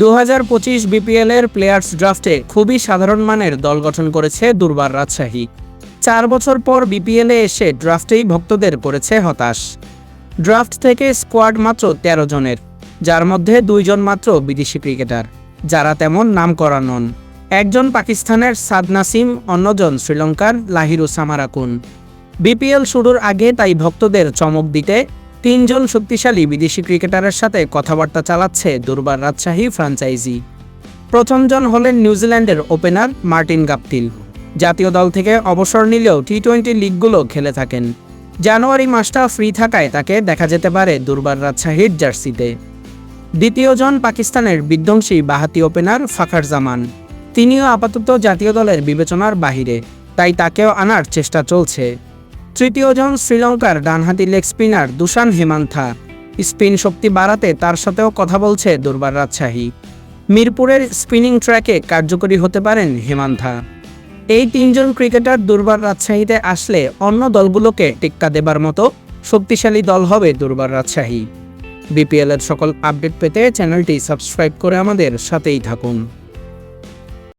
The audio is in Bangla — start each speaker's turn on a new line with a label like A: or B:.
A: দু হাজার পঁচিশ বিপিএলের প্লেয়ার্স ড্রাফটে খুবই সাধারণ মানের দল গঠন করেছে দুর্বার রাজশাহী। চার বছর পর বিপিএলে এসে ড্রাফটেই ভক্তদের করেছে হতাশ। ড্রাফট থেকে স্কোয়াড মাত্র তেরো জনের, যার মধ্যে দুইজন মাত্র বিদেশি ক্রিকেটার, যারা তেমন নাম করা নন। একজন পাকিস্তানের সাদ নাসিম, অন্যজন শ্রীলঙ্কার লাহিরু সামারাকুন। বিপিএল শুরুর আগে তাই ভক্তদের চমক দিতে তিনজন শক্তিশালী বিদেশি ক্রিকেটারের সাথে কথাবার্তা চালাচ্ছে দুর্বার রাজশাহী ফ্রাঞ্চাইজি। প্রথমজন হলেন নিউজিল্যান্ডের ওপেনার মার্টিন গাপটিল। জাতীয় দল থেকে অবসর নিলেও টি টোয়েন্টি লিগগুলো খেলে থাকেন। জানুয়ারি মাসটা ফ্রি থাকায় তাকে দেখা যেতে পারে দুর্বার রাজশাহীর জার্সিতে। দ্বিতীয়জন পাকিস্তানের বিধ্বংসী বাহাতি ওপেনার ফাখার জামান। তিনিও আপাতত জাতীয় দলের বিবেচনার বাহিরে, তাই তাকেও আনার চেষ্টা চলছে। তৃতীয়জন শ্রীলঙ্কার ডানহাতি leg spinner Dushan Hemantha. Spin শক্তি বাড়াতে তার সাথেও কথা বলছে দুর্বার রাজশাহী। মিরপুরের স্পিনিং ট্র্যাকে কার্যকরী হতে পারেন হেমান্থা। এই তিনজন ক্রিকেটার দুর্বার রাজশাহীতে আসলে অন্য দলগুলোকে টিক্কা দেবার মতো শক্তিশালী দল হবে দুর্বার রাজশাহী। বিপিএলের সকল আপডেট পেতে চ্যানেলটি সাবস্ক্রাইব করে আমাদের সাথেই থাকুন।